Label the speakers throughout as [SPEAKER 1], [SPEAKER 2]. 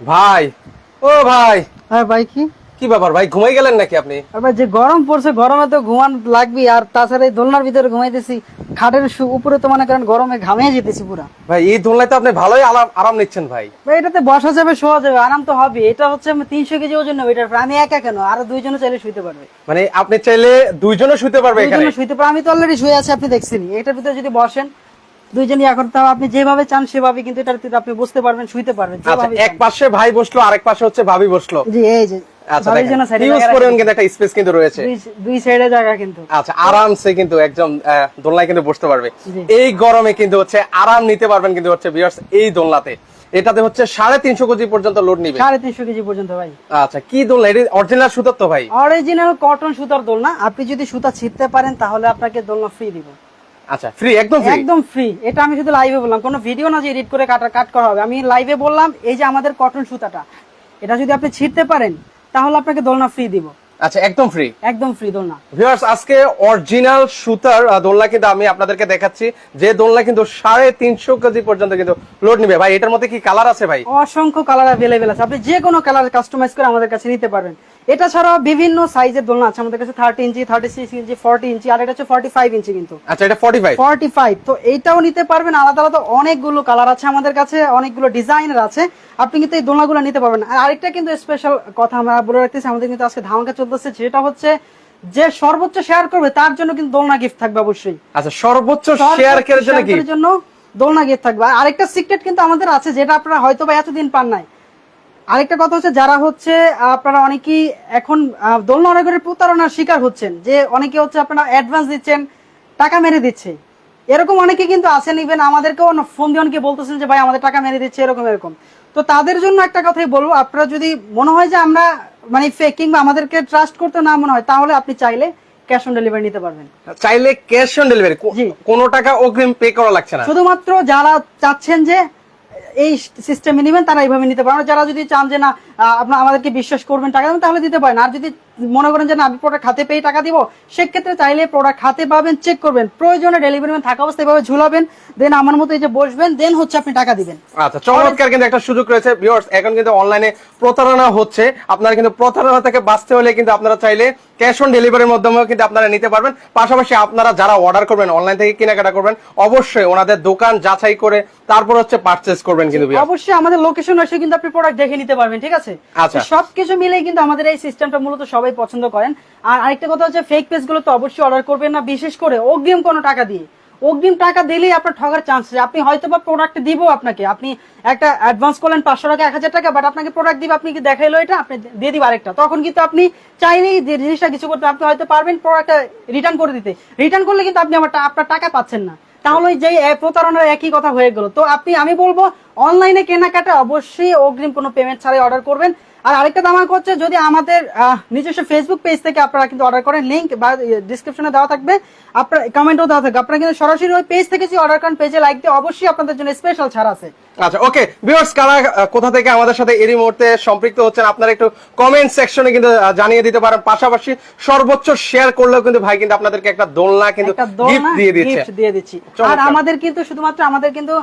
[SPEAKER 1] ভাই ও ভাই।
[SPEAKER 2] হ্যাঁ ভাই কি?
[SPEAKER 1] কি ব্যাপার ভাই ঘুমাই গেলেন নাকি আপনি?
[SPEAKER 2] আর ভাই যে গরম পড়ছে গরমে তো ঘুমান লাগবে আর তাছাড়া এই দোলনার ভিতরে ঘুমাইতেছি খাটের উপরে তো মনে করেন গরমে ঘামিয়ে যেতেছি পুরা।
[SPEAKER 1] ভাই এই দোলনায় তো আপনি ভালোই আরাম আরাম নিচ্ছেন ভাই।
[SPEAKER 2] ভাই এটাতে বসা যাবে শোয়া যাবে আরাম তো হবে এটা হচ্ছে তিনশো কেজি ওজন নেবে এটার আমি একা কেন? আরও দুইজনে চাইলে শুইতে পারবে।
[SPEAKER 1] মানে আপনি চাইলে দুইজনও শুতে পারবে এখানে?
[SPEAKER 2] দুইজনে শুইতে পারবে আমি তো অলরেডি শুয়ে আছি আপনি দেখছেন এটার ভিতরে যদি বসেন দুইজনই এখন তাও আপনি যেভাবে চান সেভাবে কিন্তু আপনি বুঝতে পারবেন শুইতে পারবেন
[SPEAKER 1] আচ্ছা এক পাশে ভাই বসল আরেক পাশে হচ্ছে ভাবি বসল।
[SPEAKER 2] জি এই যে
[SPEAKER 1] আচ্ছা আচ্ছা বসতে। এই গরমে কিন্তু হচ্ছে আরাম নিতে পারবেন কিন্তু হচ্ছে এই দোলনাতে। এটাতে হচ্ছে সাড়ে তিনশো কেজি পর্যন্ত লোড নিবে।
[SPEAKER 2] সাড়ে তিনশো কেজি পর্যন্ত ভাই।
[SPEAKER 1] আচ্ছা কি দোলনা? এটা অরিজিনাল সুতার তো ভাই।
[SPEAKER 2] অরিজিনাল কটন সুতার দোলনা। আপনি যদি সুতা ছিঁড়তে পারেন তাহলে আপনাকে দোলনা ফ্রি দিব।
[SPEAKER 1] আচ্ছা ফ্রি একদম ফ্রি
[SPEAKER 2] একদম ফ্রি এটা আমি শুধু লাইভে বললাম। কোনো ভিডিও না যে এডিট করে কাটা কাট করা হবে। আমি লাইভে বললাম এই যে আমাদের কটন সুতাটা এটা যদি আপনি ছিঁড়তে পারেন তাহলে আপনাকে দোলনা ফ্রি দিব।
[SPEAKER 1] আচ্ছা একদম ফ্রি
[SPEAKER 2] একদম ফ্রি দোলনা।
[SPEAKER 1] ভিউয়ার্স আজকে অরিজিনাল সুতার দোলনা কিন্তু আমি আপনাদেরকে দেখাচ্ছি। যে দোলনা কিন্তু সাড়ে তিনশো কেজি পর্যন্ত কিন্তু লোড নিবে। ভাই এটার মধ্যে কি কালার আছে ভাই?
[SPEAKER 2] অসংখ্য কালার অ্যাভেলেবেল আছে। আপনি যে কোনো কালার কাস্টমাইজ করে আমাদের কাছে নিতে পারবেন। এটা ছাড়াও বিভিন্ন সাইজের দোলনা আছে। আমাদের কাছে thirty inch thirty six inch forty inch আর এটা হচ্ছে ফর্টি ফাইভ ইঞ্চি কিন্তু।
[SPEAKER 1] আচ্ছা এটা ফর্টি ফাইভ
[SPEAKER 2] ফর্টি ফাইভ তো এইটাও নিতে পারবেন। আলাদা আলাদা অনেকগুলো কালার আছে আমাদের কাছে অনেকগুলো ডিজাইনের আছে। আপনি কিন্তু এই দোলনাগুলো নিতে পারবেন। আর আরেকটা কিন্তু স্পেশাল কথা আমরা বলে রাখতেছি আমাদের কিন্তু আজকে ধামাকা চলতেছে যেটা হচ্ছে যে সর্বোচ্চ শেয়ার করবে তার জন্য কিন্তু দোলনা গিফট থাকবে অবশ্যই।
[SPEAKER 1] আচ্ছা সর্বোচ্চ শেয়ার
[SPEAKER 2] করার জন্য দোলনা গিফট থাকবে। আর আরেকটা সিক্রেট কিন্তু আমাদের আছে যেটা আপনারা হয়তো বা এতদিন পান নাই। আরেকটা কথা হচ্ছে যারা হচ্ছে আপনারা অনেকেই এখন দোলনা অনেকের প্রতারণার শিকার হচ্ছেন যে অনেকে হচ্ছে আপনারা অ্যাডভান্স দিচ্ছেন টাকা মেরে দিচ্ছে। এরকম অনেকে কিন্তু আছেন ইভেন আমাদেরকেও ফোন দিয়ে অনেকে বলতেছেন যে ভাই আমাদের টাকা মেরে দিচ্ছে এরকম এরকম। তো তাদের জন্য একটা কথাই বলব আপনারা যদি মনে হয় যে আমরা মানে ফেক কিংবা আমাদেরকে ট্রাস্ট করতে না মনে হয় তাহলে আপনি চাইলে ক্যাশ অন ডেলিভারি নিতে পারবেন।
[SPEAKER 1] চাইলে ক্যাশ অন ডেলিভারি কোনো টাকা অগ্রিম পে করা লাগছে না।
[SPEAKER 2] শুধুমাত্র যারা চাচ্ছেন যে এই সিস্টেমে নেবেন, তারা এইভাবে নিতে পারেন যারা যদি চান যে না আপনার আমাদেরকে বিশ্বাস করবেন, টাকা দেবেন তাহলে দিতে পারেন। আর যদি মনে করেন যে না আমি প্রোডাক্ট হাতে পেয়ে টাকা দিব সেক্ষেত্রে চাইলে প্রোডাক্ট হাতে পাবেন চেক করবেন প্রয়োজনে ডেলিভারি ম্যান থাকা অবস্থায় এভাবে ঝুলাবেন দেন আমার মতো এই যে বসবেন দেন হচ্ছে আপনি টাকা দিবেন।
[SPEAKER 1] আচ্ছা চমৎকার কিন্তু একটা সুযোগ রয়েছে ভিউয়ার্স এখন কিন্তু অনলাইনে প্রতারণা হচ্ছে আপনারা কিন্তু প্রতারণা থেকে বাঁচতে হলে কিন্তু আপনারা চাইলে ক্যাশ অন ডেলিভারির মাধ্যমেও কিন্তু আপনারা নিতে পারবেন পাশাপাশি আপনারা যারা অর্ডার করবেন অনলাইন থেকে কেনাকাটা করবেন অবশ্যই ওনাদের দোকান যাচাই করে তারপর হচ্ছে পারচেস করবেন কিন্তু
[SPEAKER 2] অবশ্যই আমাদের লোকেশন এসে কিন্তু আপনি প্রোডাক্ট দেখে নিতে পারবেন ঠিক আছে?
[SPEAKER 1] আচ্ছা।
[SPEAKER 2] সবকিছু মিলেই কিন্তু আমাদের এই সিস্টেমটা মূলত সবাই পছন্দ করেন। আর আরেকটা কথা হচ্ছে ফেক পেজগুলো তো অবশ্যই অর্ডার করবেন না। বিশেষ করে অগ্রিম কোনো টাকা দিয়ে। অগ্রিম টাকা দিলেই আপনার ঠগার চান্স আছে আপনি হয়তো বা প্রোডাক্ট দিব আপনাকে। আপনি একটা অ্যাডভান্স করলেন পাঁচশো টাকা, এক হাজার টাকা বাট আপনাকে প্রোডাক্ট দিব, আপনি কি দেখাইলো এটা? আপনি দিয়ে দিব আরেকটা। তখন কিন্তু আপনি চাইলেই যে জিনিসটা কিছু করতে আপনি হয়তো পারবেন প্রোডাক্টটা রিটার্ন করে দিতে। রিটার্ন করলে কিন্তু আপনি আমার আপনার টাকা পাচ্ছেন না। তাহলে যে প্রতারণার একই কথা হয়ে গেল। তো আপনি আমি বলব অনলাইনে কেনাকাটা অবশ্যই অগ্রিম কোনো পেমেন্ট ছাড়াই অর্ডার করবেন। আর আরেকটা দামাক হচ্ছে যদি আমাদের নিজস্ব ফেসবুক পেজ থেকে আপনারা কিন্তু অর্ডার করেন লিঙ্ক বা ডিসক্রিপশনে দেওয়া থাকবে। আপনার কমেন্টও দেওয়া থাকবে। আপনারা কিন্তু সরাসরি ওই পেজ থেকে যদি অর্ডার করেন পেজে লাইক দিয়ে অবশ্যই আপনাদের জন্য স্পেশাল ছাড় আছে।
[SPEAKER 1] আচ্ছা ওকে ভিউয়ার্স কারা কোথা থেকে আমাদের সাথে এরই মুহূর্তে সম্পৃক্ত হচ্ছেন আপনারা একটু কমেন্ট সেকশনে কিন্তু জানিয়ে দিতে পারেন। পাশাপাশি সর্বোচ্চ শেয়ার করলেও কিন্তু ভাই কিন্তু আপনাদেরকে একটা দোলনা কিন্তু গিফট দিয়ে দিচ্ছে।
[SPEAKER 2] gift দিয়ে দিচ্ছি। আর আমাদের কিন্তু শুধুমাত্র আমাদের কিন্তু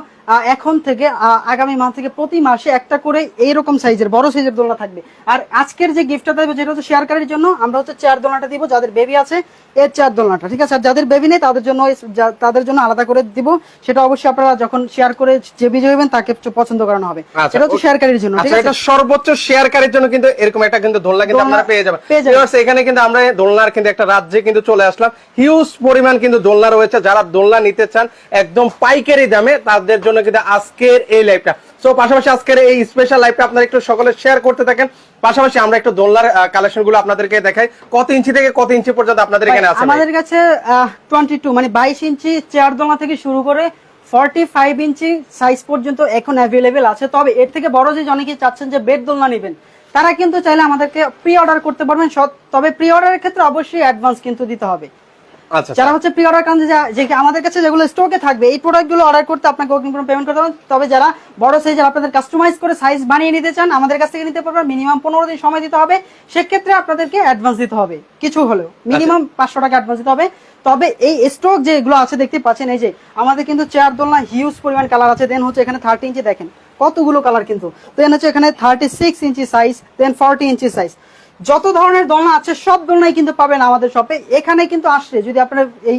[SPEAKER 2] এখন থেকে আগামী মাস থেকে প্রতি মাসে একটা করে এইরকম সাইজের বড় সাইজের দোলনা থাকবে। আর আজকের যে গিফটটা দেবো যেটা হচ্ছে শেয়ারকারীর জন্য আমরা হচ্ছে চেয়ার দোলনাটা দিব যাদের বেবি আছে এর চেয়ার দোলনাটা ঠিক আছে? আর যাদের বেবি নেই তাদের জন্য তাদের জন্য আলাদা করে দিব। সেটা অবশ্যই আপনারা যখন শেয়ার করে যে বিজয় হবেন তাকে পছন্দ করানো হবে।
[SPEAKER 1] আচ্ছা,
[SPEAKER 2] এটা হচ্ছে শেয়ারকারীর জন্য
[SPEAKER 1] আচ্ছা এটা সর্বোচ্চ শেয়ারকারীর জন্য কিন্তু এরকম একটা কিন্তু দোলনা কিন্তু আপনারা পেয়ে যাবেন। এখানে কিন্তু আমরা দোলনার কিন্তু একটা রাজ্যে কিন্তু চলে আসলাম। হিউজ পরিমাণ কিন্তু দোলনা রয়েছে। যারা দোলনা নিতে চান একদম পাইকারি দামে তাদের জন্য কিন্তু আজকের এই লাইভটা সো পাশাপাশি আজকের এই স্পেশাল লাইভটা আপনারা একটু সকলে শেয়ার করতে থাকেন। পাশাপাশি আমরা একটু দোলনার কালেকশনগুলো আপনাদেরকে দেখাই। কত ইঞ্চি থেকে কত ইঞ্চি পর্যন্ত আপনাদের এখানে আছে
[SPEAKER 2] আমাদের কাছে টোয়েন্টি টু মানে বাইশ ইঞ্চি চেয়ার দোলনা থেকে শুরু করে ফর্টি ফাইভ ইঞ্চি সাইজ পর্যন্ত এখন অ্যাভেলেবেল আছে। তবে এর থেকে বড় যে অনেকে চাচ্ছেন যে বেড দোলনা নেবেন, তারা কিন্তু চাইলে আমাদেরকে প্রি অর্ডার করতে পারবেন। তবে প্রি অর্ডারের ক্ষেত্রে অবশ্যই অ্যাডভান্স কিন্তু দিতে হবে। যারা হচ্ছে প্রি অর্ডার কারণ যে আমাদের কাছে যেগুলো স্টকে থাকবে এই প্রোডাক্টগুলো অর্ডার করতে আপনাকে অগ্রিম কোনো পেমেন্ট করতে হবে তবে যারা বড় সাইজের আপনাদের কাস্টমাইজ করে সাইজ বানিয়ে নিতে চান আমাদের কাছ থেকে নিতে পারবেন মিনিমাম পনেরো দিন সময় দিতে হবে। সেক্ষেত্রে আপনাদেরকে অ্যাডভান্স দিতে হবে কিছু হলেও। মিনিমাম পাঁচশো টাকা অ্যাডভান্স দিতে হবে। তবে এই স্টক যেগুলো আছে দেখতে পাচ্ছেন এই যে আমাদের কিন্তু চেয়ার দোলনা হিউজ পরিমাণ কালার আছে। দেন হচ্ছে এখানে থার্টি ইঞ্চি দেখেন কতগুলো কালার কিন্তু। দেন হচ্ছে এখানে thirty six inch size then forty inch size যত ধরনের দোলনা আছে, সব দোলনাই কিন্তু পাবেন আমাদের শপে এখানে কিন্তু আসলে, যদি আপনার এই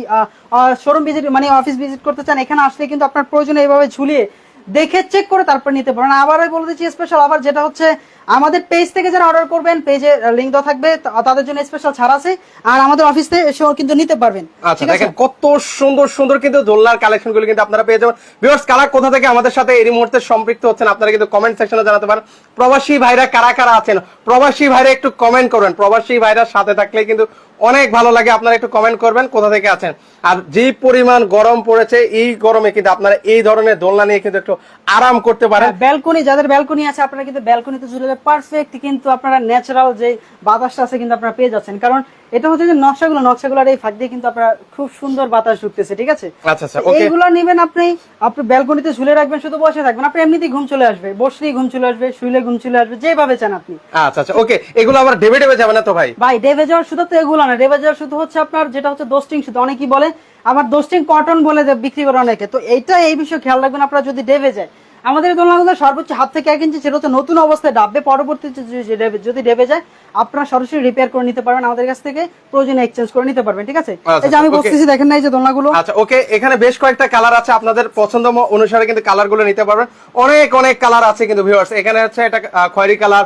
[SPEAKER 2] শোরুম ভিজিট মানে অফিস ভিজিট করতে চান, এখানে আসলে কিন্তু আপনার প্রয়োজনে এইভাবে ঝুলিয়ে দেখে চেক করে তারপর নিতে পারেন। আবার বলে দিচ্ছি স্পেশাল আবার যেটা হচ্ছে আমাদের পেজ থেকে যারা অর্ডার করবেন পেজে লিঙ্ক দেওয়া থাকবে তাদের জন্য স্পেশাল ছাড় আছে। আর আমাদের অফিস থেকে এসেও কিন্তু নিতে পারবেন।
[SPEAKER 1] আচ্ছা দেখেন কত সুন্দর সুন্দর কিন্তু দোলনার কালেকশনগুলো কিন্তু আপনারা পেয়ে যাবেন। ভিউয়ার্স কারা কোথা থেকে আমাদের সাথে এই মুহূর্তে সম্পৃক্ত হচ্ছেন আপনারা কিন্তু কমেন্ট সেকশনে জানাতে পারেন। প্রবাসী ভাইরা কারা কারা আছেন? প্রবাসী ভাইরা একটু কমেন্ট করবেন। প্রবাসী ভাইরা সাথে থাকলে কিন্তু অনেক ভালো লাগে আপনারা একটু কমেন্ট করবেন কোথা থেকে আছেন। আর যে পরিমাণ গরম পড়েছে এই গরমে কিন্তু আপনারা এই ধরনের দোলনা নিয়ে কিন্তু একটু আরাম করতে পারেন।
[SPEAKER 2] ব্যালকনি যাদের ব্যালকনি আছে আপনারা কিন্তু ব্যালকনিতে ঝুলে পারফেক্ট কিন্তু আপনারা ন্যাচারাল যে বাতাসটা আছে কিন্তু আপনারা পেয়ে যাচ্ছেন। কারণ এটা হচ্ছে যে নকশাগুলো নকশাগুলোর এই ফাঁক দিয়ে কিন্তু আপনারা খুব সুন্দর বাতাস ঢুকতেছে ঠিক আছে?
[SPEAKER 1] আচ্ছা আচ্ছা ওকে
[SPEAKER 2] এইগুলো নেবেন আপনি আপনি ব্যালকনিতে ঝুলে রাখবেন শুধু বসে থাকবেন। আপনি এমনিতেই ঘুম চলে আসবে বসলেই ঘুম চলে আসবে শুইলে ঘুম চলে আসবে যেভাবে চান আপনি।
[SPEAKER 1] আচ্ছা আচ্ছা ওকে এগুলো আবার ডেবে ডেবে যাবে না তো ভাই?
[SPEAKER 2] ভাই ডেভে যাওয়ার শুধু তো এগুলো না। ডেভে যাওয়ার শুধু হচ্ছে আপনার যেটা হচ্ছে দোস্টিং শুধু অনেকেই বলে আবার দোস্টিং কটন বলে বিক্রি করে অনেকে। তো এইটা এই বিষয়ে খেয়াল রাখবেন আপনারা যদি ডেবে যায় আমাদের দোলনাগুলো সর্বোচ্চ হাত থেকে এক ইঞ্চি সেটা হচ্ছে নতুন অবস্থায় ডাববে। পরবর্তীতে যদি- ডেবে- যায় আপনারা সরাসরি রিপেয়ার করে নিতে পারবেন আমাদের কাছ থেকে প্রয়োজনে এক্সচেঞ্জ করে নিতে পারবেন ঠিক আছে?
[SPEAKER 1] আচ্ছা,
[SPEAKER 2] এই যে আমি
[SPEAKER 1] okay.
[SPEAKER 2] বসতেছি দেখেন না এই যে দোলনাগুলো।
[SPEAKER 1] আচ্ছা ওকে এখানে বেশ কয়েকটা কালার আছে আপনাদের পছন্দ অনুসারে কিন্তু কালারগুলো নিতে পারবেন। অনেক অনেক কালার আছে কিন্তু ভিউয়ার্স এখানে হচ্ছে এটা খয়েরি কালার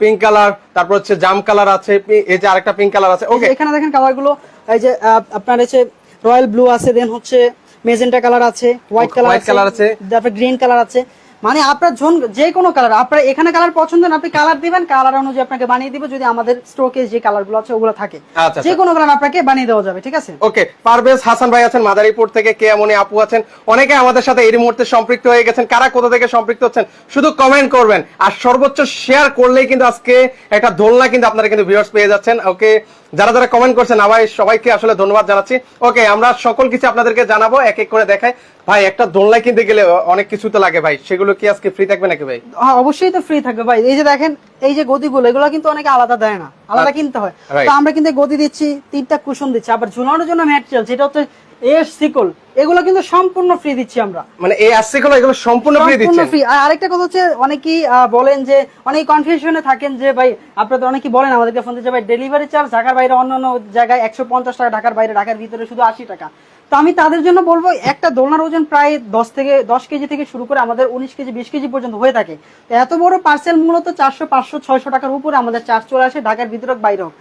[SPEAKER 1] পিঙ্ক কালার তারপর হচ্ছে জাম কালার আছে এই যে আরেকটা পিঙ্ক কালার আছে ওকে
[SPEAKER 2] এখানে দেখেন কালারগুলো এই যে আপনার হচ্ছে রয়্যাল ব্লু আছে দেন হচ্ছে মেজেন্টা কালার আছে হোয়াইট কালার
[SPEAKER 1] আছে।
[SPEAKER 2] আছে। তারপর গ্রিন কালার আছে। মানে আপনার জন যে কোনো কালার আপনার এখানে কালার পছন্দ না আপনি কালার দিবেন কালার অনুযায়ী আপনাকে বানিয়ে দিব যদি আমাদের স্টকে যে কালারগুলো আছে ওগুলো থাকে।
[SPEAKER 1] আচ্ছা,
[SPEAKER 2] যে কোনো কালার আপনাকে বানিয়ে দেওয়া যাবে ঠিক আছে?
[SPEAKER 1] ওকে পারভেজ হাসান ভাই আছেন মাদারীপুর থেকে কে এমনি আপু আছেন অনেকে আমাদের সাথে এই মুহূর্তে সম্পৃক্ত হয়ে গেছেন। কারা কোথা থেকে সম্পৃক্ত হচ্ছেন শুধু কমেন্ট করবেন। আর সর্বোচ্চ শেয়ার করলেই কিন্তু আজকে একটা দোলনা কিন্তু আপনারা কিন্তু ভিউয়ার্স পেয়ে যাচ্ছেন ওকে যারা যারা কমেন্ট করছেন আবার সবাইকে আসলে ধন্যবাদ জানাচ্ছি। ওকে আমরা সকল কিছু আপনাদেরকে জানাব এক এক করে দেখাই। ভাই একটা দোলনা কিনতে গেলে অনেক কিছু তো লাগে ভাই। সেগুলো কি আজকে ফ্রি থাকবে নাকি ভাই?
[SPEAKER 2] হ্যাঁ, অবশ্যই তো ফ্রি থাকবে ভাই। এই যে দেখেন এই যে গদিগুলো এগুলো কিন্তু অনেকে আলাদা দেয় না। আলাদা কিনতে হয়। তো আমরা কিন্তু গদি দিচ্ছি তিনটা কুশন দিচ্ছি। আবার ঝুলানোর জন্য ম্যাটেরিয়াল যেটা হচ্ছে এস সিকল। এগুলো কিন্তু সম্পূর্ণ ফ্রি দিচ্ছি আমরা।
[SPEAKER 1] মানে এই আসছিগুলো এগুলো সম্পূর্ণ ফ্রি
[SPEAKER 2] সম্পূর্ণ
[SPEAKER 1] দিচ্ছেন
[SPEAKER 2] free। আর আরেকটা কথা হচ্ছে অনেকেই বলেন যে অনেক কনফিউশনে থাকেন যে ভাই আপনারা অনেকেই বলেন আমাদেরকে ফোন যে ভাই ডেলিভারি চার্জ ঢাকার বাইরে অন্যান্য জায়গায় একশো পঞ্চাশ টাকা ঢাকার বাইরে ঢাকার ভিতরে শুধু আশি টাকা। তো আমি তাদের জন্য বলব একটা দোলনার ওজন প্রায় দশ থেকে দশ কেজি থেকে শুরু করে আমাদের উনিশ কেজি বিশ কেজি পর্যন্ত হয়ে থাকে। তো এত বড় পার্সেল মূলত চারশো পাঁচশো ছয়শো টাকার উপরে আমাদের চার্জ চলে আসে ঢাকার ভিতরে বাইরে হোক।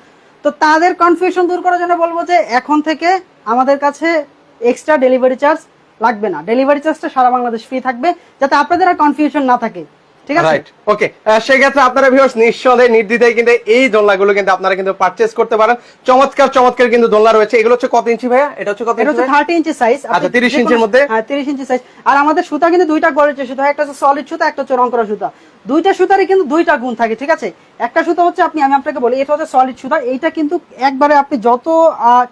[SPEAKER 2] তো তাদের কনফিউশন দূর করার জন্য বলব যে এখন থেকে আমাদের কাছে এক্সট্রা ডেলিভারি চার্জ লাগবে না। ডেলিভারি চার্জটা সারা বাংলাদেশ ফ্রি থাকবে যাতে আপনাদের আর কনফিউশন না থাকে। ঠিক আছে?
[SPEAKER 1] ওকে সেক্ষেত্রে আপনারা ভিউয়ার্স নিঃসন্দেহে নির্দ্বিধায় কিন্তু এই দোলনাগুলো কিন্তু আপনারা কিন্তু পারচেজ করতে পারেন। চমৎকার চমৎকার কিন্তু দোলনা রয়েছে। এগুলো হচ্ছে কত ইঞ্চি ভাইয়া? এটা হচ্ছে কত
[SPEAKER 2] এটা হচ্ছে
[SPEAKER 1] ভাইয়া?
[SPEAKER 2] থার্টি ইঞ্চি সাইজ
[SPEAKER 1] আচ্ছা, 30 ইঞ্চির মধ্যে?
[SPEAKER 2] হ্যাঁ তিরিশ ইঞ্চি সাইজ আর আমাদের সুতা কিন্তু দুইটা কোয়ালিটির সুতা একটা হচ্ছে সলিড সুতা একটা হচ্ছে রং করা সুতা। দুইটা সুতারই কিন্তু দুইটা গুণ থাকে ঠিক আছে? একটা সুতা হচ্ছে আপনি আমি আপনাকে বলি এটা হচ্ছে সলিড সুতা এইটা কিন্তু একবারে আপনি যত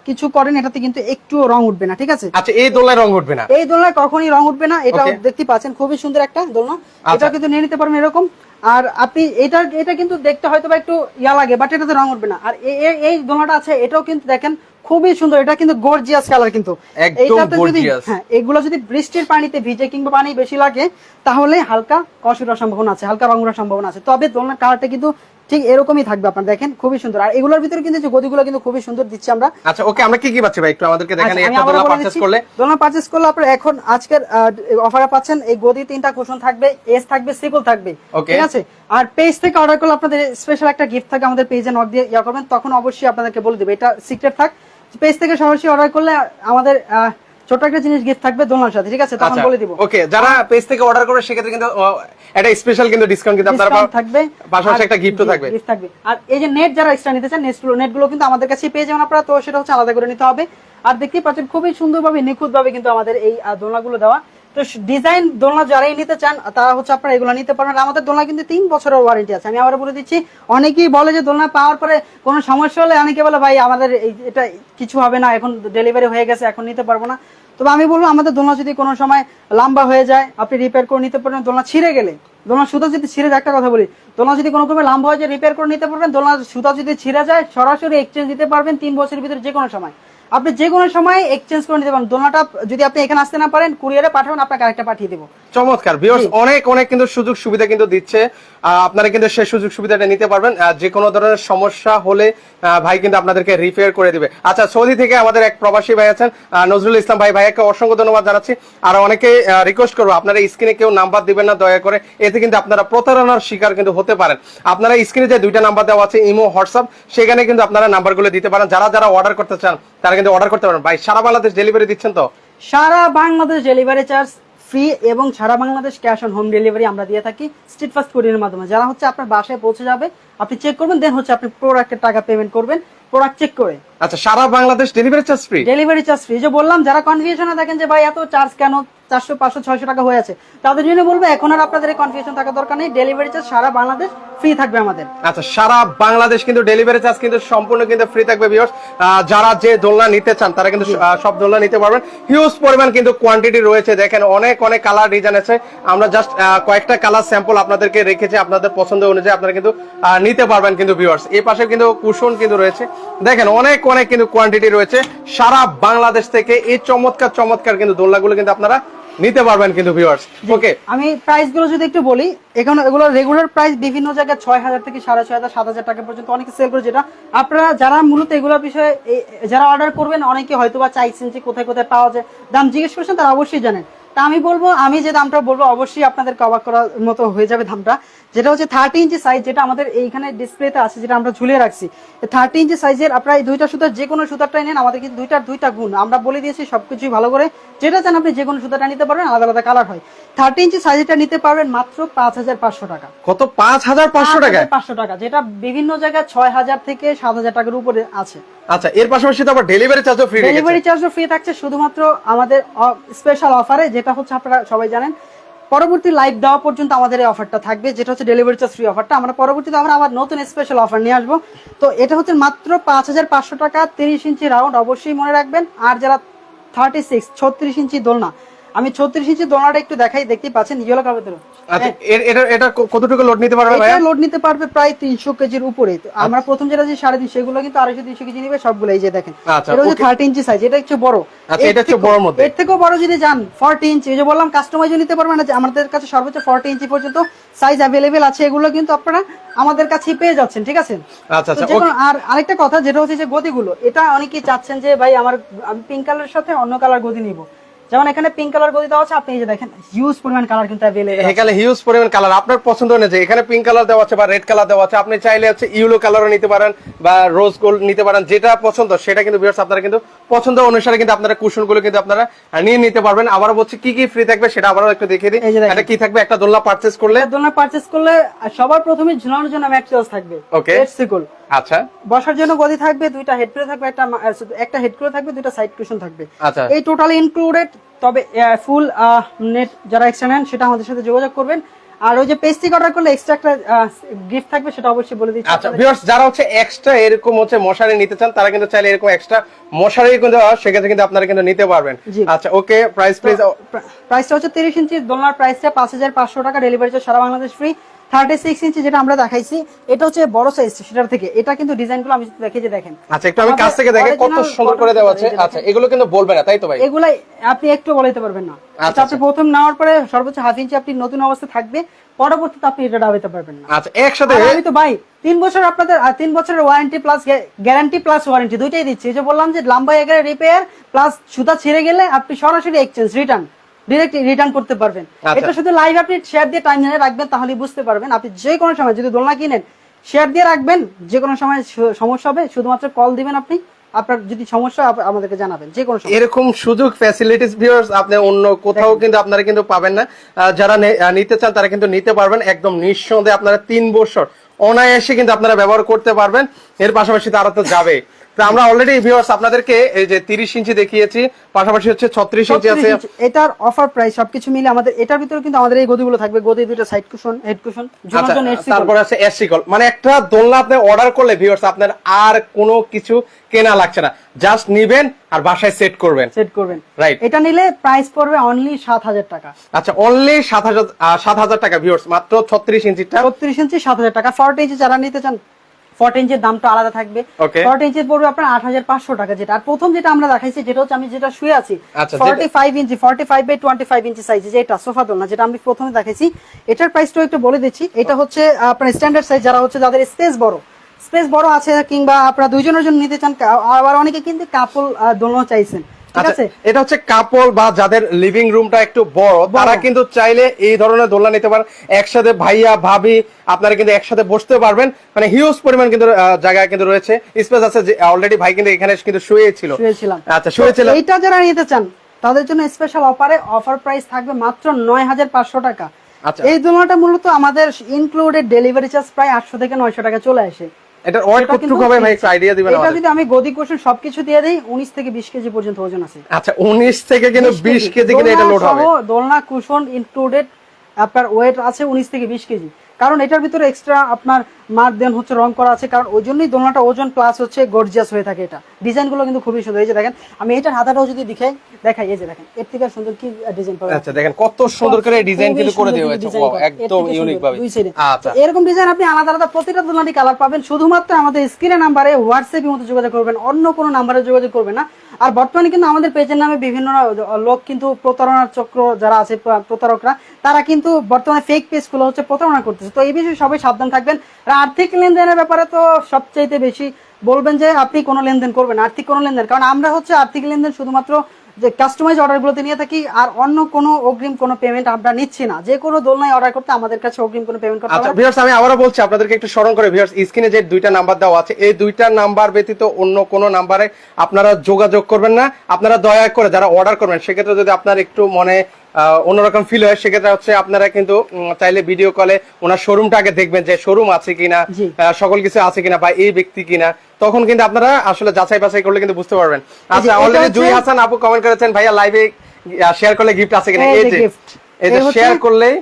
[SPEAKER 2] কিছু করেন এটাতে কিন্তু একটুও রং উঠবে না ঠিক আছে?
[SPEAKER 1] আচ্ছা এই দোলনায় রং উঠবে না?
[SPEAKER 2] এই দোলনায় কখনই রং উঠবে না এটা দেখতে পাচ্ছেন খুবই সুন্দর একটা দোলনা।
[SPEAKER 1] আচ্ছা।
[SPEAKER 2] এটা কিন্তু নিয়ে নিতে পারবেন এরকম। আর আপনি এটা এটা কিন্তু দেখতে হয়তো বা একটু ইয়া লাগে বাট এটাতে রং উঠবে না। আর এই দোলনাটা আছে এটাও কিন্তু দেখেন খুবই সুন্দর। এটা কিন্তু গর্জিয়াস কালার কিন্তু। এইটাতে যদি হ্যাঁ এগুলো যদি বৃষ্টির পানিতে ভিজে কিংবা পানি বেশি লাগে তাহলে হালকা কষুরার সম্ভাবনা আছে হালকা রঙের সম্ভাবনা আছে। তবে দোলনার কালারটা কিন্তু ঠিক এরকমই থাকবে আপনার দেখেন খুবই সুন্দর। আর এগুলোর ভিতরে কিন্তু যে গদিগুলো কিন্তু খুবই সুন্দর দিচ্ছি আমরা।
[SPEAKER 1] আচ্ছা ওকে আমরা কি কি পাচ্ছি ভাই? একটু আমাদেরকে দেখেন
[SPEAKER 2] আচ্ছা,
[SPEAKER 1] এই একটা দোলনা পারচেজ করলে।
[SPEAKER 2] দোলনা পারচেজ করলে আপনার এখন আজকের অফারে পাচ্ছেন এই গদি তিনটা কুশন থাকবে এস থাকবে সিকল থাকবে। ঠিক আছে? আর পেজ থেকে অর্ডার করলে আপনাদের স্পেশাল একটা গিফট থাকে আমাদের পেজে নক দিয়ে ইয়া করবেন তখন অবশ্যই আপনাদেরকে বলে দেবে। এটা সিক্রেট থাক। পেজ থেকে সরাসরি অর্ডার করলে আমাদের ছোট একটা জিনিস গিফট থাকবে দোলনার সাথে ঠিক আছে? তখন
[SPEAKER 1] আচ্ছা
[SPEAKER 2] বলে দিব।
[SPEAKER 1] ওকে যারা পেজ থেকে অর্ডার করবে সেক্ষেত্রে কিন্তু একটা স্পেশাল কিন্তু ডিসকাউন্ট কিন্তু আপনারা।
[SPEAKER 2] থাকবে।
[SPEAKER 1] পাশাপাশি একটা গিফটও থাকবে।
[SPEAKER 2] গিফট থাকবে। আর এই যে নেট যারা এক্সট্রা নিতে চান নেটগুলো নেটগুলো কিন্তু আমাদের কাছে পেয়ে যাবেন আপনারা তো সেটা হচ্ছে আলাদা করে নিতে হবে। আর দেখতেই পাচ্ছেন খুবই সুন্দরভাবে নিখুঁতভাবে কিন্তু আমাদের এই দোনা দোলনাগুলো দেওয়া। তো ডিজাইন দোলনা যারাই নিতে চান, তারা হচ্ছে আপনারা এগুলো নিতে পারবেন। আমাদের দোলনা কিন্তু তিন বছরের ওয়ারেন্টি আছে। আমি আবার বলে দিচ্ছি, অনেকেই বলে যে দোলনা পাওয়ার পরে কোনো সমস্যা হলে অনেকে বলে, ভাই, আমাদের এটা কিছু হবে না, এখন ডেলিভারি হয়ে গেছে, এখন নিতে পারব না। তবে আমি বলব, আমাদের দোলনা যদি কোনো সময় লম্বা হয়ে যায়, আপনি রিপেয়ার করে নিতে পারবেন। দোলনা ছিঁড়ে গেলে, দোলনা সুতা যদি ছিঁড়ে একটা কথা বলি, দোলনা যদি কোনো ক্রমে লম্বা হয়ে যায় রিপেয়ার করে নিতে পারবেন। দোলনা সুতা যদি ছিঁড়ে যায়, সরাসরি এক্সচেঞ্জ দিতে পারবেন তিন বছরের ভিতরে যে কোনো সময়। আপনি যে কোনো সময় এক্সচেঞ্জ করে নিতে পারেন। দোলনাটা যদি আপনি এখানে আসতে না পারেন কুরিয়ারে পাঠাবেন আপনাকে আরেকটা পাঠিয়ে দেবো।
[SPEAKER 1] চমৎকার। ভিউয়ার্স অনেক অনেক কিন্তু সুযোগ সুবিধা কিন্তু দিচ্ছে। আপনারা কিন্তু সেই সুযোগ সুবিধাটা নিতে পারবেন। যে কোনো ধরনের সমস্যা হলে ভাই কিন্তু আপনাদেরকে রিপেয়ার করে দিবে। আচ্ছা সৌদি থেকে আমাদের এক প্রবাসী ভাই আছেন নজরুল ইসলাম ভাই। ভাইয়াকে অসংখ্য ধন্যবাদ জানাচ্ছি। আর অনেকে রিকোয়েস্ট করব আপনারা স্ক্রিনে কেউ নাম্বার দিবেন না দয়া করে। এতে কিন্তু আপনারা প্রতারণার শিকার কিন্তু হতে পারেন। আপনারা স্ক্রিনে যে দুইটা নাম্বার দেওয়া আছে ইমো হোয়াটসঅ্যাপ সেখানে কিন্তু আপনারা নাম্বারগুলো দিতে পারেন। যারা যারা অর্ডার করতে চান তারা কিন্তু অর্ডার করতে পারেন ভাই সারা বাংলাদেশ ডেলিভারি দিচ্ছেন তো?
[SPEAKER 2] সারা বাংলাদেশ ডেলিভারি চার্জ ফ্রি এবং সারা Bangladesh cash on home delivery আমরা দিয়ে থাকি স্ট্রিট ফাস্ট কুরিয়ারের মাধ্যমে। যারা হচ্ছে আপনার বাসায় পৌঁছে যাবে আপনি চেক করবেন দেন হচ্ছে আপনি প্রোডাক্টের টাকা পেমেন্ট করবেন প্রোডাক্ট চেক করে।
[SPEAKER 1] আচ্ছা সারা Bangladesh delivery charge free
[SPEAKER 2] delivery charge free যে বললাম যারা কনফিউশনে থাকেন যে ভাই এত চার্জ কেন চারশো পাঁচশো, ছয়শো টাকা হয়ে আছে। তাদের জন্য বলব, এখন আর আপনাদের কনফিউশন থাকা দরকার নেই। ডেলিভারি চার্জ সারা বাংলাদেশ ফ্রি থাকবে আমাদের।
[SPEAKER 1] আচ্ছা সারা বাংলাদেশ কিন্তু ডেলিভারি চার্জ কিন্তু সম্পূর্ণ কিন্তু ফ্রি থাকবে ভিউয়ার্স যারা যে দোলনা নিতে চান, তারা কিন্তু সব দোলনা নিতে পারবেন। হিউজ পরিমাণ কিন্তু কোয়ান্টিটি রয়েছে। দেখেন, অনেক অনেক কালার ডিজাইন আছে। আমরা জাস্ট কয়েকটা কালার স্যাম্পল আপনাদেরকে রেখেছি আপনাদের পছন্দ অনুযায়ী আপনারা কিন্তু নিতে পারবেন কিন্তু ভিউয়ার্স এই পাশে কিন্তু কুশন কিন্তু রয়েছে। দেখেন, অনেক অনেক কিন্তু কোয়ান্টিটি রয়েছে। সারা বাংলাদেশ থেকে এই চমৎকার চমৎকার কিন্তু দোলনাগুলো কিন্তু আপনারা নিতে পারবেন কিন্তু ভিউয়ার্স ওকে
[SPEAKER 2] আমি প্রাইসগুলো যদি একটু বলি এখানে এগুলো রেগুলার প্রাইস বিভিন্ন জায়গায় ছয় হাজার থেকে সাড়ে ছয় হাজার সাত হাজার টাকা পর্যন্ত অনেকে সেল করে যেটা। আপনারা যারা মূলত এগুলোর বিষয়ে যারা অর্ডার করবেন অনেকে হয়তো বা চাইছেন যে কোথায় কোথায় পাওয়া যায়। দাম জিজ্ঞেস করছেন তারা অবশ্যই জানেন। তা আমি বলব আমি যে দামটা বলব অবশ্যই আপনাদের কভার করার মতো হয়ে যাবে দামটা। যেটা হচ্ছে থার্টি ইঞ্চি সাইজ যেটা আমাদের এইখানে ডিসপ্লেতে আছে যেটা আমরা ঝুলিয়ে রাখছি। থার্টি ইঞ্চি সাইজের আপনারা এই দুইটা সুতার যে কোনো সুতারটাই নেন আমাদের কিন্তু দুইটার দুইটা গুণ। আমরা বলে দিয়েছি সবকিছুই ভালো করে। যেটা চান আপনি যে কোনো সুতাটা নিতে পারবেন আলাদা আলাদা কালার হয়। থার্টি ইঞ্চি সাইজটা নিতে পারবেন মাত্র পাঁচ হাজার পাঁচশো টাকা।
[SPEAKER 1] কত? পাঁচ হাজার পাঁচশো টাকা
[SPEAKER 2] পাঁচশো টাকা যেটা বিভিন্ন জায়গায় ছয় হাজার থেকে সাত হাজার টাকার উপরে আছে।
[SPEAKER 1] আচ্ছা এর পাশাপাশি তো আবার ডেলিভারি চার্জও ফ্রি
[SPEAKER 2] ডেলিভারি চার্জও ফ্রি থাকছে শুধুমাত্র আমাদের স্পেশাল অফারে যেটা হচ্ছে আপনারা সবাই জানেন পরবর্তী লাইভ দেওয়া পর্যন্ত আমাদের এই অফারটা থাকবে, যেটা হচ্ছে ডেলিভারি চার্জ ফ্রি অফারটা আমরা পরবর্তীতে আমরা আবার নতুন স্পেশাল অফার নিয়ে আসব। তো এটা হচ্ছে মাত্র পাঁচ হাজার পাঁচশো টাকা, তিরিশ ইঞ্চি রাউন্ড অবশ্যই মনে রাখবেন। আর যারা থার্টি সিক্স ছত্রিশ ইঞ্চি দোলনা আমি ছত্রিশ ইঞ্চি দোলনাটা একটু দেখাই দেখতেই পাচ্ছেন ইয়েলো কালার
[SPEAKER 1] আচ্ছা এটা এটা কতটুকু লোড নিতে পারবে ভাইয়া?
[SPEAKER 2] এটা লোড নিতে পারবে প্রায় তিনশো কেজির উপরে। তো আমরা প্রথম যেটা যে সাড়ে তিন সেগুলো কিন্তু আড়াইশো তিনশো কেজি নিবে সবগুলো এই যে দেখেন।
[SPEAKER 1] আচ্ছা,
[SPEAKER 2] এটা হচ্ছে
[SPEAKER 1] okay.
[SPEAKER 2] থার্টি ইঞ্চি সাইজ এটা হচ্ছে বড়।
[SPEAKER 1] আচ্ছা, এটা হচ্ছে বড়র মধ্যে।
[SPEAKER 2] এর থেকেও বড় যদি যান ফর্টি ইঞ্চি যে বললাম কাস্টমাইজ নিতে পারবেন না আমাদের কাছে সর্বোচ্চ ফর্টি ইঞ্চি পর্যন্ত সাইজ অ্যাভেলেবেল আছে এগুলো কিন্তু আপনারা আমাদের কাছেই পেয়ে যাচ্ছেন ঠিক আছে?
[SPEAKER 1] আচ্ছা আচ্ছা
[SPEAKER 2] আর আরেকটা কথা যেটা হচ্ছে যে গদিগুলো এটা অনেকেই চাচ্ছেন যে ভাই আমার আমি পিঙ্ক কালারের সাথে অন্য কালার গদি নিব। যেমন এখানে পিঙ্ক কালার গদি দেওয়া আছে আপনি এই যে দেখেন হিউজ পরিমাণ কালার কিন্তু অ্যাভেলেবেল
[SPEAKER 1] এখানে হিউজ পরিমাণ কালার আপনার পছন্দ অনুযায়ী এখানে পিঙ্ক কালার দেওয়া আছে বা রেড কালার দেওয়া আছে আপনি চাইলে হচ্ছে ইউলো কালারও নিতে পারেন বা রোজ গোল্ড নিতে পারেন যেটা পছন্দ সেটা কিন্তু ভিউয়ার্স আপনারা কিন্তু পছন্দ অনুসারে কিন্তু আপনারা কুশনগুলো কিন্তু আপনারা নিয়ে নিতে পারবেন। আবার বলছি কি কি ফ্রি থাকবে সেটা আবারও একটু দেখিয়ে দিই। এটা কি থাকবে? একটা দোলনা পারচেস করলে?
[SPEAKER 2] দোলনা পারচেস করলে সবার প্রথমে ঝুলানোর জন্য ম্যাট্রেস থাকবে।
[SPEAKER 1] Okay.
[SPEAKER 2] সিকুল
[SPEAKER 1] আচ্ছা।
[SPEAKER 2] বসার জন্য গদি থাকবে দুইটা হেড পিলো থাকবে একটা একটা হেড পিলো থাকবে দুইটা সাইড কুশন থাকবে।
[SPEAKER 1] আচ্ছা।
[SPEAKER 2] এই টোটাল ইনক্লুডেড তবে ফুল নেট যারা এক্সট্রা নেন সেটা আমাদের সাথে যোগাযোগ করবেন। আর ওই যে পেস্টিক অর্ডার করলে এক্সট্রা একটা গিফট থাকবে সেটা অবশ্যই বলে দিচ্ছি
[SPEAKER 1] আচ্ছা ভিউয়ার্স যারা হচ্ছে এক্সট্রা এরকম হচ্ছে মশারি নিতে চান তারা কিন্তু চাইলে এরকম এক্সট্রা মশারি কিন্তু সেক্ষেত্রে কিন্তু আপনারা কিন্তু নিতে পারবেন। আচ্ছা ওকে প্রাইস প্লিজ
[SPEAKER 2] প্রাইসটা হচ্ছে তিরিশ ইঞ্চি দোলনার প্রাইসটা পাঁচ হাজার পাঁচশো টাকা ডেলিভারি চার্জ সারা Bangladesh free thirty six inch যেটা আমরা দেখাইছি এটা হচ্ছে বড় সাইজ সেটার থেকে। এটা কিন্তু ডিজাইনগুলো আমি দেখে যে দেখেন।
[SPEAKER 1] আচ্ছা একটু আমি কাছ থেকে দেখে কত সুন্দর করে দেওয়া আছে। আচ্ছা এগুলো কিন্তু বলবে না তাই তো ভাই?
[SPEAKER 2] এগুলাই আপনি একটু বলাইতে পারবেন না।
[SPEAKER 1] আচ্ছা,
[SPEAKER 2] আপনি প্রথম নেওয়ার পরে সর্বোচ্চ হাফ ইঞ্চি আপনি নতুন অবস্থা থাকবে পরবর্তীতে আপনি এটা ডাবাইতে পারবেন না।
[SPEAKER 1] আচ্ছা একসাথে
[SPEAKER 2] আমি তো ভাই তিন বছর আপনাদের তিন বছরের warranty plus guarantee plus warranty দুইটাই দিচ্ছি। যে বললাম যে লাম্বা এগারে রিপেয়ার প্লাস সুতা ছিঁড়ে গেলে আপনি সরাসরি এক্সচেঞ্জ রিটার্ন ডিরেক্ট রিটার্ন করতে পারবেন।
[SPEAKER 1] আচ্ছা।
[SPEAKER 2] এটা শুধু লাইভ আপনি শেয়ার দিয়ে টাইম জেনে রাখবেন তাহলে বুঝতে পারবেন আপনি যে কোনো সময় যদি দোলনা কিনেন শেয়ার দিয়ে রাখবেন যে কোনো সময় সমস্যা হবে শুধুমাত্র কল দিবেন আপনি আপনার যদি সমস্যা আমাদেরকে জানাবেন যে কোনো
[SPEAKER 1] এরকম সুযোগ ফ্যাসিলিটিস ভিউয়ার্স আপনি অন্য কোথাও কিন্তু আপনারা কিন্তু পাবেন না। যারা নিতে চান তারা কিন্তু নিতে পারবেন। একদম নিঃসন্দেহে আপনারা তিন বছর অনায়াসে কিন্তু আপনারা ব্যবহার করতে পারবেন। এর পাশাপাশি তারা তো যাবে তো আমরা অলরেডি ভিউয়ার্স আপনাদেরকে এই যে তিরিশ ইঞ্চি দেখিয়েছি পাশাপাশি হচ্ছে ছত্রিশ ইঞ্চি আছে।
[SPEAKER 2] এটার অফার প্রাইস সবকিছু মিলে আমাদের এটার ভিতরে কিন্তু আমাদের এই গদিগুলো থাকবে গদি দুটো side cushion head cushion AC
[SPEAKER 1] আছে এসি কল মানে একটা দোলনা আপনি অর্ডার করলে ভিউয়ার্স আপনার আর কোনো কিছু কেনা লাগছে না। জাস্ট নিবেন আর বাসায় সেট করবেন।
[SPEAKER 2] সেট করবেন।
[SPEAKER 1] রাইট
[SPEAKER 2] এটা নিলে প্রাইস পড়বে অনলি সাত হাজার টাকা।
[SPEAKER 1] আচ্ছা অনলি সাত হাজার সাত হাজার টাকা ভিউয়ার্স মাত্র ছত্রিশ ইঞ্চিটা।
[SPEAKER 2] ছত্রিশ ইঞ্চি সাত হাজার টাকা। ফর্টি ইঞ্চি যারা নিতে চান ফোরটিন ইঞ্চের দামটা আলাদা থাকবে। ইঞ্চের পড়বে আপনার আট হাজার পাঁচশো টাকা যেটা। আর প্রথম যেটা আমরা দেখাইছি যেটা হচ্ছে আমি যেটা শুয়ে আছি
[SPEAKER 1] আচ্ছা,
[SPEAKER 2] forty five inch forty five by twenty five inch size যেটা সোফা দোলনা যেটা আমি প্রথমে দেখাইছি। এটার প্রাইসটাও একটু বলে দিচ্ছি। এটা হচ্ছে আপনার স্ট্যান্ডার্ড সাইজ যারা হচ্ছে যাদের স্পেস বড়। স্পেস বড় আছে কিংবা আপনারা দুইজনের জন্য নিতে চান আবার অনেকে কিন্তু কাপল দোলনা চাইছেন।
[SPEAKER 1] আচ্ছা এটা হচ্ছে কাপল বা যাদের লিভিং রুমটা একটু বড় তারা কিন্তু চাইলে এই ধরনের দোলনা নিতে পারেন। একসাথে ভাইয়া ভাবি আপনারা কিন্তু একসাথে বসতে পারবেন। মানে হিউজ পরিমাণ কিন্তু জায়গা কিন্তু রয়েছে। স্পেস আছে যে অলরেডি ভাই কিন্তু এখানে কিন্তু শুয়েছিল
[SPEAKER 2] শুয়েছিলাম।
[SPEAKER 1] আচ্ছা শুয়েছিল
[SPEAKER 2] তো এইটা যারা নিতে চান তাদের জন্য স্পেশাল অফারে অফার প্রাইস থাকবে মাত্র নয় হাজার পাঁচশো টাকা।
[SPEAKER 1] আচ্ছা।
[SPEAKER 2] এই দোলনাটা মূলত আমাদের ইনক্লুডেড ডেলিভারি চার্জ প্রায় আটশো থেকে নয়শো টাকা চলে আসে।
[SPEAKER 1] এটার ওয়েট কতটুকু হবে? ভাই একটু আইডিয়া দিবেন
[SPEAKER 2] এটা যদি আমি গদি কোষণ সবকিছু দিয়ে দিই উনিশ থেকে বিশ কেজি পর্যন্ত ওজন আছে।
[SPEAKER 1] আচ্ছা 19 থেকে কিন্তু 20 কেজি। কিন্তু এটা লোড হবে।
[SPEAKER 2] দোলনা কুশন ইনক্লুডেড আপনার ওয়েট আছে উনিশ থেকে বিশ কেজি। কারণ এটার ভিতরে এক্সট্রা আপনার মার দেন হচ্ছে রং করা আছে কারণ ওই জন্যই দোলনাটা ওজন প্লাস হচ্ছে গর্জিয়াস হয়ে থাকে এটা। ডিজাইনগুলো কিন্তু খুবই সুন্দর। এই যে দেখেন আমি এটার হাতাটাও যদি দেখাই দেখাই এই যে দেখেন এর থেকে সুন্দর কি ডিজাইন পাবেন?
[SPEAKER 1] আচ্ছা দেখেন কত সুন্দর করে ডিজাইন কিন্তু করে দেওয়া হয়েছে।
[SPEAKER 2] এর
[SPEAKER 1] একদম ইউনিক ভাবে। আচ্ছা।
[SPEAKER 2] এরকম ডিজাইন আপনি আলাদা আলাদা প্রতিটা দোলনারই কালার পাবেন। শুধুমাত্র আমাদের স্ক্রিনে নাম্বারে হোয়াটসঅ্যাপের মধ্যে যোগাযোগ করবেন অন্য কোনো নাম্বারে যোগাযোগ করবেন না। আর বর্তমানে কিন্তু আমাদের পেজের নামে বিভিন্ন লোক কিন্তু প্রতারণার চক্র যারা আছে প্রতারকরা তারা কিন্তু বর্তমানে ফেক পেজগুলো হচ্ছে প্রতারণা করতেছে। তো এই বিষয়ে সবাই সাবধান থাকবেন। আর আর্থিক লেনদেনের ব্যাপারে তো সবচাইতে বেশি বলবেন যে আপনি কোনো লেনদেন করবেন আর্থিক কোনো লেনদেন কারণ আমরা হচ্ছে আর্থিক লেনদেন শুধুমাত্র যে কাস্টমাইজ অর্ডারগুলোতে নিয়ে থাকি আর অন্য কোনো অগ্রিম কোনো পেমেন্ট আমরা নিচ্ছি না। যে কোনো দোলনায় অর্ডার করতে আমাদের কাছে অগ্রিম কোনো পেমেন্ট করতে
[SPEAKER 1] আচ্ছা। ভিউয়ার্স আমি আবারও বলছি আপনাদেরকে একটু স্মরণ করে ভিউয়ার্স স্ক্রিনে যে দুইটা নাম্বার দেওয়া আছে এই দুইটা নাম্বার ব্যতীত অন্য কোনো নাম্বারে আপনারা যোগাযোগ করবেন না। আপনারা দয়া করে যারা অর্ডার করবেন সেক্ষেত্রে যদি আপনার একটু মনে আহ, অন্যরকম ফিল হয় সেক্ষেত্রে হচ্ছে আপনারা কিন্তু চাইলে ভিডিও কলে ওনার শোরুমটা আগে দেখবেন যে শোরুম আছে কিনা সকল কিছু আছে কিনা বা এই ব্যক্তি কিনা। তখন কিন্তু আপনারা আসলে যাচাই বাছাই করলে কিন্তু বুঝতে পারবেন। আচ্ছা অলরেডি জুই হাসান আপু কমেন্ট করেছেন ভাইয়া লাইভে শেয়ার করলে গিফট আছে কিনা?
[SPEAKER 2] এই যে
[SPEAKER 1] এই যে শেয়ার করলেই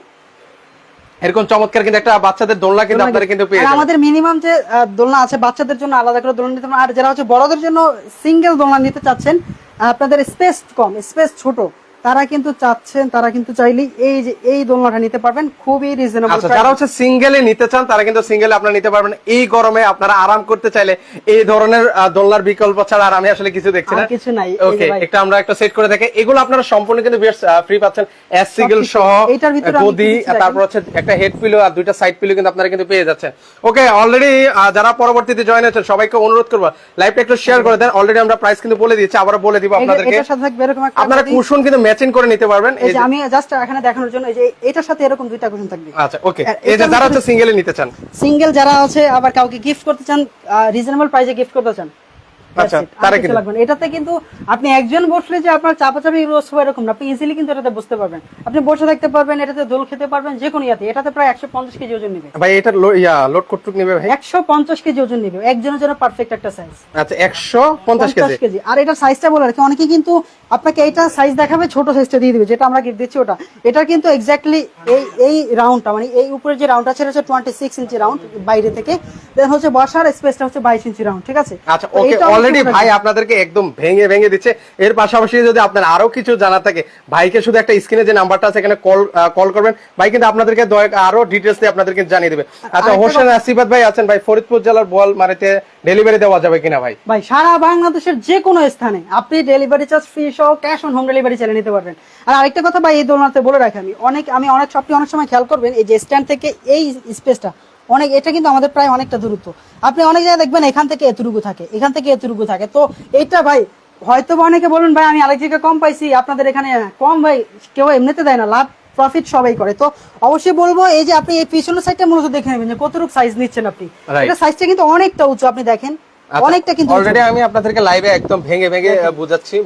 [SPEAKER 1] এরকম চমৎকার কিন্তু একটা বাচ্চাদের দোলনা কিন্তু আপনারা কিন্তু পেয়ে
[SPEAKER 2] আমাদের মিনিমাম যে দোলনা আছে বাচ্চাদের জন্য আলাদা করে দোলনা নিতে আর যারা হচ্ছে বড়দের জন্য সিঙ্গেল দোলনা নিতে চাচ্ছেন আপনাদের স্পেস কম স্পেস ছোট। তারা কিন্তু চাচ্ছেন তারা কিন্তু চাইলেই এই যে এই দোলনাটা নিতে পারবেন। খুবই রিজনেবল
[SPEAKER 1] আচ্ছা যারা হচ্ছে সিঙ্গেলে নিতে চান তারা কিন্তু সিঙ্গেলে আপনারা নিতে পারবেন। এই গরমে আপনারা আরাম করতে চাইলে এই ধরনের দোলনার বিকল্প ছাড়া আর আমি আসলে কিছু দেখছি না।
[SPEAKER 2] কিছু নাই,
[SPEAKER 1] ওকে একটা আমরা একটা সেট করে দেখে। এগুলো আপনারা সম্পূর্ণ কিন্তু ফ্রি পাচ্ছেন। এস সিঙ্গেল সহ
[SPEAKER 2] এইটার ভিতরে
[SPEAKER 1] গদি তারপর হচ্ছে একটা হেড পিলো আর দুইটা সাইড পিলো কিন্তু আপনারা কিন্তু পেয়ে যাচ্ছেন। ওকে অলরেডি যারা পরবর্তীতে জয়েন হয়েছেন সবাইকে অনুরোধ করব লাইভটা একটু শেয়ার করে দেন। অলরেডি আমরা প্রাইস কিন্তু বলে দিয়েছি আবার বলে দিব আপনাদেরকে।
[SPEAKER 2] এটার
[SPEAKER 1] আপনারা কুশন কিন্তু ম্যাচিং করে নিতে পারবেন।
[SPEAKER 2] এই যে আমি জাস্ট এখানে দেখানোর জন্য এই যে এটার সাথে এরকম দুইটা কুশন থাকবে।
[SPEAKER 1] আচ্ছা ওকে এই যে যারা হচ্ছে সিঙ্গেলে নিতে চান।
[SPEAKER 2] সিঙ্গেল যারা আছে আবার কাউকে গিফট করতে চান রিজনেবল প্রাইসে গিফট করতে চান
[SPEAKER 1] আচ্ছা,
[SPEAKER 2] it.
[SPEAKER 1] তারা কিন্তু-
[SPEAKER 2] লাগবে এটাতে কিন্তু আপনি একজন বসলে যে আপনার চাপাচাপি রোজ হবে এরকম না। আপনি ইজিলি কিন্তু এটাতে বসতে পারবেন। আপনি বসে থাকতে পারবেন এটাতে দোল খেতে পারবেন যে কোনো ইয়াতে। এটাতে প্রায় একশো পঞ্চাশ কেজি ওজন নেবে।
[SPEAKER 1] ভাই এটা ইয়া লোড কতটুক নেবে ভাই?
[SPEAKER 2] কেজি ওজন নেবে। একজনের জন্য পারফেক্ট একটা সাইজ
[SPEAKER 1] আচ্ছা একশো পঞ্চাশ কেজি?
[SPEAKER 2] আর এটা সাইজটা বলে রাখি। অনেকে কিন্তু আপনাকে এইটা সাইজ দেখাবে ছোট সাইজটা দিয়ে দিবে যেটা আমরা গিফট দিচ্ছি ওটা। এটা কিন্তু এক্স্যাক্টলি এই এই রাউন্ডটা মানে এই উপরে যে রাউন্ডটা ছিল হচ্ছে টোয়েন্টি সিক্স ইঞ্চি রাউন্ড বাইরে থেকে। দেন হচ্ছে বসার স্পেসটা হচ্ছে বাইশ ইঞ্চি রাউন্ড ঠিক আছে?
[SPEAKER 1] আচ্ছা ওকে অলরেডি ভাই আপনাদেরকে একদম ভেঙে ভেঙে দিচ্ছে। এর পাশাপাশি যদি আপনার আরও কিছু জানা থাকে ভাইকে শুধু একটা স্ক্রিনে যে নাম্বারটা আছে এখানে কল কল করবেন। ভাই কিন্তু আপনাদেরকে আরও ডিটেলস দিয়ে আপনাদেরকে জানিয়ে দেবে। আচ্ছা হোসেন আসিফাত ভাই আছেন। ভাই ফরিদপুর জেলার বোয়াল মারিতে ডেলিভারি দেওয়া যাবে কিনা ভাই?
[SPEAKER 2] ভাই সারা বাংলাদেশের যে কোনো স্থানে আপনি ডেলিভারি চার্জ ফ্রি সহ ক্যাশ অন হোম ডেলিভারি চালিয়ে নিতে পারবেন। আর আরেকটা কথা ভাই এই দোলনাতে বলে রাখি আমি অনেক আমি অনেক আপনি অনেক সময় খেয়াল করবেন এই যে স্ট্যান্ড থেকে এই স্পেসটা অনেক এটা কিন্তু আমাদের প্রায় অনেকটা দূরত্ব। আপনি অনেক জায়গায় দেখবেন এখান থেকে এতটুকু থাকে এখান থেকে এতটুকু থাকে। তো এইটা ভাই হয়তো অনেকে বলুন ভাই আমি আরেক জায়গায় কম পাইছি আপনাদের এখানে কম ভাই কেউ এমনিতে দেয় না লাভ প্রফিট সবাই করে। তো অবশ্যই বলব এই যে আপনি এই পিছনের সাইডটা মূলত দেখে নেবেন যে কতটুকু সাইজ নিচ্ছেন আপনি। এটা সাইজটা কিন্তু অনেকটা উঁচু আপনি দেখেন। অনেকটা কিন্তু উঁচু।
[SPEAKER 1] অলরেডি আমি আপনাদেরকে লাইভে একদম ভেঙে ভেঙে আহ,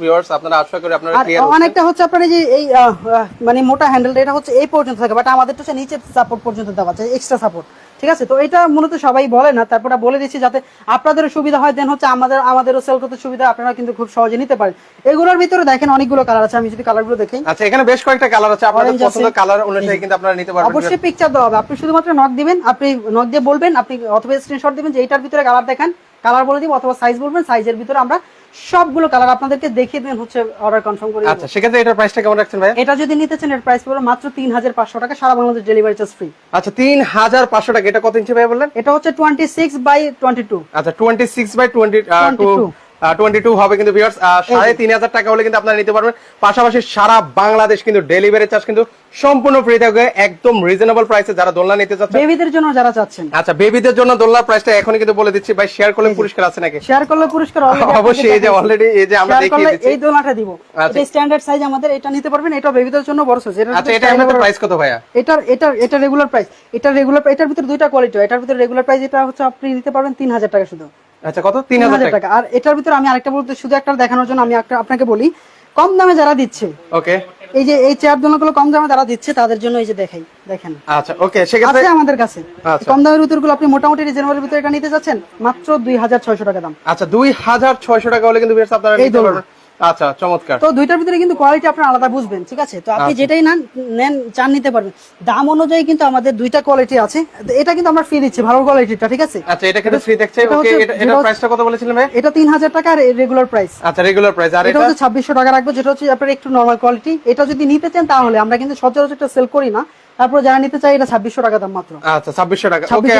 [SPEAKER 1] ভিউয়ার্স আপনারা আশা করি আপনারা ক্লিয়ার
[SPEAKER 2] অনেকটা হচ্ছে আপনার এই যে এই আহ, আহ, মানে মোটা হ্যান্ডেলটা এটা হচ্ছে এই পর্যন্ত থাকে বাট আমাদের হচ্ছে নিচের সাপোর্ট পর্যন্ত দেওয়া আছে এক্সট্রা সাপোর্ট ঠিক আছে? তো এটা মূলত সবাই বলে না তারপরে বলে দিচ্ছি যাতে আপনাদেরও সুবিধা হয় দেন হচ্ছে আমাদের আমাদেরও সেল করতে সুবিধা আপনারা কিন্তু খুব সহজে নিতে পারেন। এগুলোর ভিতরে দেখেন অনেকগুলো কালার আছে আমি যদি কালারগুলো দেখি।
[SPEAKER 1] আচ্ছা এখানে বেশ কয়েকটা কালার আছে আপনাদের। পছন্দের কালার অনুযায়ী কিন্তু আপনারা নিতে পারবেন।
[SPEAKER 2] অবশ্যই পিকচার দেওয়া হবে। আপনি শুধুমাত্র নক দিবেন আপনি নক দিয়ে বলবেন আপনি অথবা স্ক্রিনশট দিবেন যে এইটার ভিতরে কালার দেখেন কালার বলে দিব অথবা সাইজ বলবেন সাইজের ভিতরে আমরা সবগুলো কালার আপনাদেরকে দেখিয়ে দেন হচ্ছে অর্ডার কনফার্ম করে
[SPEAKER 1] আচ্ছা সেক্ষেত্রে এটার প্রাইসটা কেমন রাখছেন ভাই
[SPEAKER 2] এটা যদি নিতে চান এর প্রাইস পড়বে মাত্র তিন হাজার পাঁচশো টাকা সারা বাংলাদেশ ডেলিভারি চার্জ ফ্রি
[SPEAKER 1] আচ্ছা তিন হাজার পাঁচশো টাকা এটা কত ইঞ্চি ভাই বললেন?
[SPEAKER 2] এটা হচ্ছে twenty six by twenty two
[SPEAKER 1] আচ্ছা twenty six by twenty two
[SPEAKER 2] 22
[SPEAKER 1] হবে কিন্তু ভিউয়ার্স সাড়ে তিন হাজার টাকা হলে কিন্তু আপনারা নিতে পারবেন। পাশাপাশি সারা বাংলাদেশ কিন্তু ডেলিভারি চার্জ কিন্তু সম্পূর্ণ ফ্রি থাকবে একদম রিজনেবল প্রাইসে যারা দোলনা নিতে চাচ্ছেন।
[SPEAKER 2] বেবিদের জন্য যারা চাচ্ছেন।
[SPEAKER 1] আচ্ছা বেবিদের জন্য দোলনার প্রাইসটা এখনই কিন্তু বলে দিচ্ছি। ভাই শেয়ার করলে পুরস্কার আছে নাকি?
[SPEAKER 2] শেয়ার করলে পুরস্কার
[SPEAKER 1] অবশ্যই এই যে অলরেডি এই যে আমরা দেখিয়ে দিচ্ছি।
[SPEAKER 2] এই দোলনাটা দিব।
[SPEAKER 1] আচ্ছা।
[SPEAKER 2] এটা স্ট্যান্ডার্ড সাইজ আমাদের এটা নিতে পারবেন এটা বেবিদের জন্য বড় সাইজ
[SPEAKER 1] আচ্ছা এটা এমনি প্রাইস কত ভাইয়া?
[SPEAKER 2] এটার এটার এটা রেগুলার প্রাইস এটা রেগুলার এটার ভিতরে দুইটা কোয়ালিটি এটার ভিতরে রেগুলার প্রাইস এটা হচ্ছে আপনি নিতে পারবেন তিন হাজার টাকা শুধু।
[SPEAKER 1] আচ্ছা কত? তিন
[SPEAKER 2] তিন
[SPEAKER 1] হাজার
[SPEAKER 2] হাজার
[SPEAKER 1] টাকা।
[SPEAKER 2] টাকা। আর এটার ভিতরে আমি আরেকটা বলতে শুধু একটা দেখানোর জন্য আমি আপনাকে বলি। কম দামে যারা দিচ্ছে
[SPEAKER 1] ওকে।
[SPEAKER 2] এই যে এই চেয়ার দোলনাগুলো কম দামে যারা দিচ্ছে তাদের জন্য এই যে দেখাই দেখেন।
[SPEAKER 1] আচ্ছা ওকে সেক্ষেত্রে
[SPEAKER 2] আছে আমাদের কাছে।
[SPEAKER 1] আচ্ছা।
[SPEAKER 2] কম দামের ভিতরগুলো আপনি মোটামুটি রিজনেবলের ভিতরে এটা নিতে যাচ্ছেন মাত্র দুই হাজার ছয়শো টাকা দাম।
[SPEAKER 1] আচ্ছা দুই হাজার ছয়শো টাকা হলে কিন্তু আপনারা নিতে পারবেন। আচ্ছা চমৎকার।
[SPEAKER 2] তো দুইটার ভিতরে কিন্তু কোয়ালিটি আপনার আলাদা বুঝবেন ঠিক আছে? তো আপনি যেটাই নেন নেন চান নিতে পারবেন। দাম অনুযায়ী কিন্তু আমাদের দুইটা কোয়ালিটি আছে। এটা কিন্তু আমরা ফ্রি দিচ্ছি ভালো কোয়ালিটিটা ঠিক আছে?
[SPEAKER 1] আচ্ছা এটা কিন্তু ফ্রি দেখছে ওকে এটা প্রাইসটা কত বলেছিলেন ভাই?
[SPEAKER 2] এটা তিন হাজার টাকা আর রেগুলার প্রাইস
[SPEAKER 1] আচ্ছা রেগুলার প্রাইস আর
[SPEAKER 2] এটা হচ্ছে ছাব্বিশশো টাকা রাখব যেটা হচ্ছে আপনার একটু নর্মাল কোয়ালিটি এটা যদি নিতে চান তাহলে আমরা কিন্তু সচরাচর এটা সেল করি না। তারপর যারা নিতে চাই এটা ছাব্বিশশো টাকা দাম মাত্র।
[SPEAKER 1] আচ্ছা ছাব্বিশশো টাকা। ওকে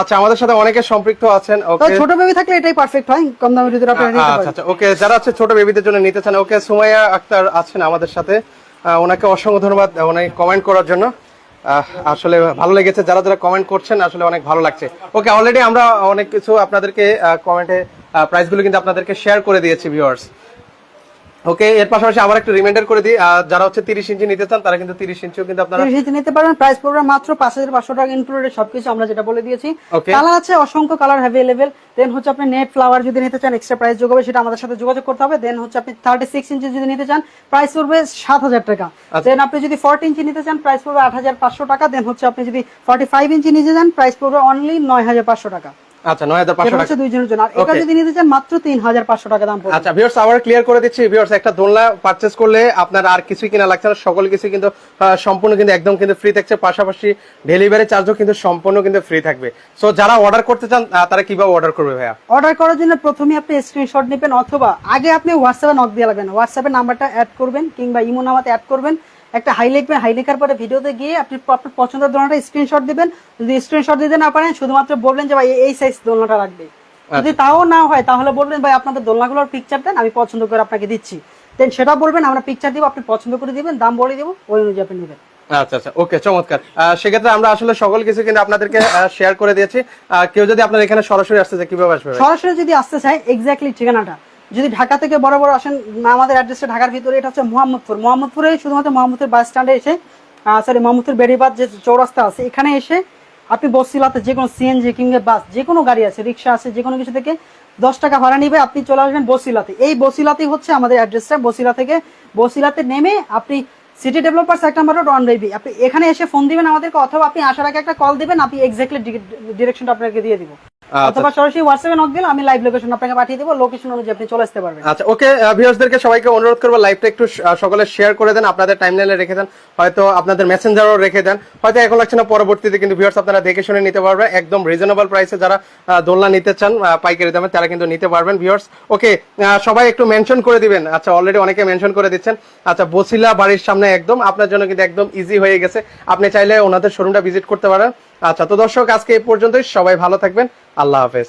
[SPEAKER 1] আচ্ছা আমাদের সাথে অনেকে সম্পৃক্ত আছেন ওকে
[SPEAKER 2] ছোট বেবি থাকলে এটাই পারফেক্ট হয় কম দামের ভিতরে আপনারা নিতে
[SPEAKER 1] আচ্ছা
[SPEAKER 2] পারেন।
[SPEAKER 1] আচ্ছা ওকে যারা হচ্ছে ছোট বেবিদের জন্য নিতে চান ওকে সুমাইয়া আক্তার আছেন আমাদের সাথে। ওনাকে অসংখ্য ধন্যবাদ ওনাকে কমেন্ট করার জন্য। আসলে ভালো লেগেছে যারা যারা কমেন্ট করছেন আসলে অনেক ভালো লাগছে। ওকে অলরেডি আমরা অনেক কিছু আপনাদেরকে কমেন্টে প্রাইসগুলো কিন্তু আপনাদেরকে শেয়ার করে দিয়েছি ভিউয়ার্স ওকে এর পাশাপাশি আবার একটু রিমাইন্ডার করে দিই যারা হচ্ছে তিরিশ ইঞ্চি নিতে চান তারা কিন্তু তিরিশ ইঞ্চিও কিন্তু আপনারা
[SPEAKER 2] তিরিশ ইঞ্চি নিতে পারবেন প্রাইস পড়বে মাত্র পাঁচ হাজার পাঁচশো টাকা ইনক্লুডেড সবকিছু আমরা যেটা বলে দিয়েছি। কালার আছে অসংখ্য কালার অ্যাভেলেবেল দেন হচ্ছে আপনি নেট ফ্লাওয়ার যদি নিতে চান এক্সট্রা প্রাইস যোগ হবে সেটা আমাদের সাথে যোগাযোগ করতে হবে। দেন হচ্ছে আপনি থার্টি সিক্স ইঞ্চি যদি নিতে চান প্রাইস পড়বে সাত হাজার টাকা।
[SPEAKER 1] আচ্ছা।
[SPEAKER 2] দেন আপনি যদি ফোর্টি ইঞ্চি নিতে চান প্রাইস পড়বে আট হাজার পাঁচশো টাকা। দেন হচ্ছে আপনি যদি ফর্টি ফাইভ ইঞ্চি নিতে চান প্রাইস পড়বে অনলি নয় হাজার পাঁচশো টাকা।
[SPEAKER 1] আচ্ছা নয় হাজার পাঁচশো
[SPEAKER 2] সেটা
[SPEAKER 1] টাকা।
[SPEAKER 2] দুইজনের জন্য। আর এটা যদি নিতে চান মাত্র তিন হাজার পাঁচশো টাকা দাম পড়বে।
[SPEAKER 1] আচ্ছা ভিউয়ার্স আবার ক্লিয়ার করে দিচ্ছি। ভিউয়ার্স একটা দোলনা পারচেজ করলে আপনার আর কিছুই কিনা লাগছে না। সকল কিছু কিন্তু সম্পূর্ণ কিন্তু একদম কিন্তু ফ্রি থাকছে। পাশাপাশি ডেলিভারি চার্জও কিন্তু সম্পূর্ণ কিন্তু ফ্রি থাকবে। সো যারা অর্ডার করতে চান তারা কীভাবে অর্ডার করবে ভাইয়া?
[SPEAKER 2] অর্ডার করার জন্য প্রথমে আপনি স্ক্রিনশট নেবেন অথবা আগে আপনি হোয়াটসঅ্যাপে নক দিয়ে লাগবেন। হোয়াটসঅ্যাপে নাম্বারটা অ্যাড করবেন কিংবা ইমো নামাতে অ্যাড করবেন। একটা হাই লিখবেন হাই লেখার পরে ভিডিওতে গিয়ে আপনি আপনার পছন্দের দোলনাটা স্ক্রিনশট দিবেন। যদি স্ক্রিনশট দিতে না পারেন শুধুমাত্র বলবেন যে ভাই এই সাইজ দোলনাটা রাখবে যদি তাও না হয় তাহলে বলবেন ভাই আপনাদের দোলনাগুলোর পিকচার দেন আমি পছন্দ করে আপনাকে দিচ্ছি। দেন সেটা বলবেন আমরা পিকচার দিব আপনি পছন্দ করে দিবেন দাম বলে দিব ওই অনুযায়ী আপনি নেবেন।
[SPEAKER 1] আচ্ছা আচ্ছা ওকে চমৎকার। সেক্ষেত্রে আমরা আসলে সকল কিছু কিন্তু আপনাদেরকে শেয়ার করে দিয়েছি। কেউ যদি আপনার এখানে সরাসরি আসতে চায় কীভাবে আসবে
[SPEAKER 2] সরাসরি যদি আসতে চাই এক্স্যাক্টলি ঠিকানাটা। যদি ঢাকা থেকে বড় বড় আসেন আমাদের অ্যাড্রেসটা ঢাকার ভিতরে, এটা হচ্ছে মোহাম্মদপুর। মোহাম্মদপুরে শুধুমাত্র মোহাম্মদপুর বাস স্ট্যান্ডে এসে সরি মোহাম্মদপুর বেড়িবাদ যে চৌরাস্তা আছে, এখানে এসে আপনি বসিলাতে যে কোনো সিএনজি কিংবা বাস যে কোনো গাড়ি আছে, রিক্সা আছে, যে কোনো কিছু থেকে দশ টাকা ভাড়া নিবে, আপনি চলে আসবেন বসিলাতে। এই বসিলাতেই হচ্ছে আমাদের অ্যাড্রেসটা বসিলা থেকে বসিলাতে নেমে আপনি সিটি ডেভেলপার্স এক নাম্বার রোড ওয়ান আপনি এখানে এসে ফোন দিবেন আমাদেরকে, অথবা আপনি আসার আগে একটা কল দিবেন, আপনি এক্স্যাক্টলি ডিরেকশনটা আপনাকে দিয়ে দিব। অথবা সরাসরি হোয়াটসঅ্যাপে নক দিলে আমি লাইভ লোকেশন আপনাকে পাঠিয়ে দেবো লোকেশন অনুযায়ী আপনি চলে আসতে পারবেন।
[SPEAKER 1] আচ্ছা ওকে ভিউয়ার্সদেরকে সবাইকে অনুরোধ করব লাইভটা একটু সকলে শেয়ার করে দেন আপনাদের টাইমলাইনে রেখে দেন হয়তো আপনাদের মেসেঞ্জারও রেখে দেন হয়তো এখন লাগছে না পরবর্তীতে কিন্তু ভিউয়ার্স আপনারা দেখে শুনে নিতে পারবেন একদম রিজনেবল প্রাইসে যারা দোলনা নিতে চান পাইকারি দামে তারা কিন্তু নিতে পারবেন ভিউয়ার্স ওকে সবাই একটু মেনশন করে দিবেন। আচ্ছা অলরেডি অনেকে মেনশন করে দিচ্ছেন। আচ্ছা বসিলা বাড়ির সামনে একদম আপনার জন্য কিন্তু একদম ইজি হয়ে গেছে। আপনি চাইলে ওনাদের শোরুমটা ভিজিট করতে পারেন। আচ্ছা তো দর্শক আজকে এই পর্যন্তই। সবাই ভালো থাকবেন। আল্লাহ হাফেজ।